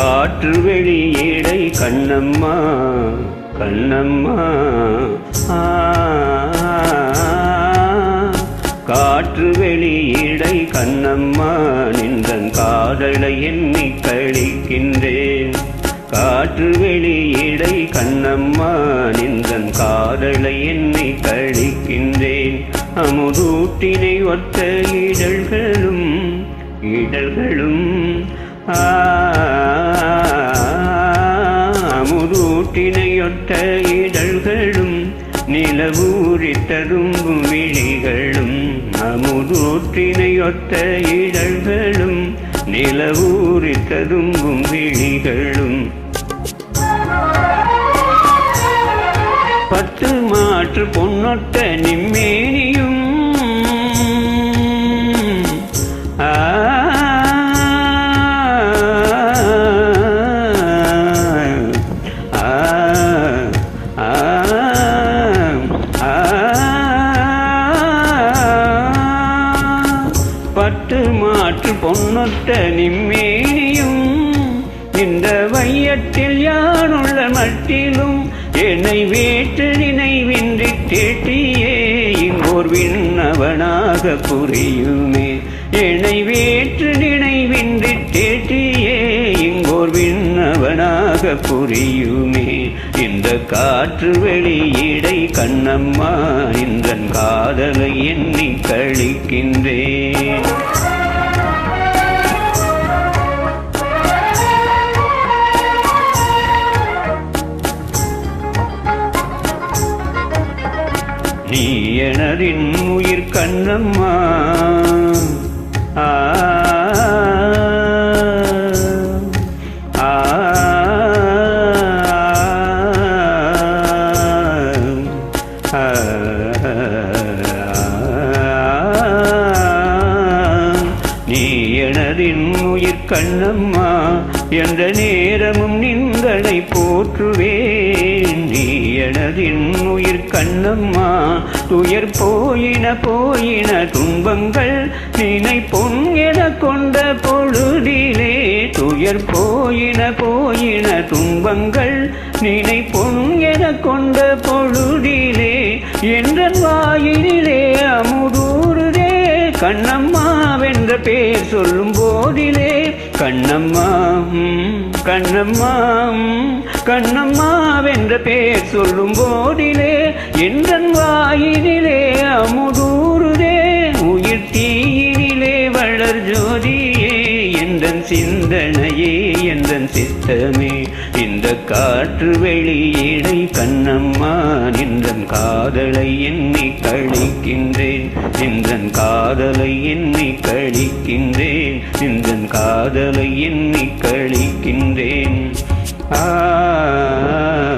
காற்று வெளியீடை கண்ணம்மா கண்ணம்மா. ஆ, காற்று வெளியீடை கண்ணம்மா நின்றன் காதலை எண்ணி கழிக்கின்றேன். காற்று வெளியீடை கண்ணம்மா நின்றன் காதலை எண்ணி கழிக்கின்றேன். அமுதூட்டினை ஒத்த இதழ்களும் இதழ்களும் ஆ, அமுதூட்டினையொத்த இதழ்களும் நிலவூரி தரும்பு விழிகளும் அமுதூற்றினையொத்த இதழ்களும் நிலவூரி தரும்பும் விழிகளும். பத்து மாற்று பொன்னொட்ட நிம்மேனியும் பட்டு மாற்று பொன்னொத்த நிம்மேனியும் இந்த வையத்தில் யானுள்ள மட்டிலும் என்னை வேற்று நினைவின்றி தேட்டியே இங்கோர் விண்ணவனாக புரியுமே. என்னை வேற்று நினைவின்றி தேட்டியே இங்கோர் விண்ணவனாக புரியுமே. இந்த காற்று வெளியீடை கண்ணம்மா இந்த காதலை எண்ணி கழிக்கின்றேன் நீ எனதின் உயிர் கண்ணம்மா. ஆ, நீ எனதின் உயிர் கண்ணம்மா. எந்த நேரமும் நின்களை போற்றுவேன். எனதின் உயிர் கண்ணம்மா துயர் போயின போயின துன்பங்கள் நினை பொன் என கொண்ட பொழுதிலே துயர் போயின போயின துன்பங்கள் நினை பொன் என கொண்ட பொழுதிலே என்ற வாயிலே அமுதூருதே கண்ணம்மா வென்ற பேர் சொல்லும் போதிலே கண்ணம்மா கண்ணம்மாம் கண்ணம்மா கண்ணம்மா வென்ற பேர் சொல்லும் போதிலே என்றன் வாயினிலே அமுதூருதே உயிர் தீயினிலே வளர் ஜோதியே. எந்தன் சிந்தனையே எந்தன் சித்தமே. இந்த காற்று வெளியீடை கண்ணம்மா நின்றன் காதலை எண்ணி கழிக்கின்றேன். நின்றன் காதலை எண்ணி கழிக்கின்றேன். நின்றன் காதலை எண்ணி கழிக்கின்றேன். ஆ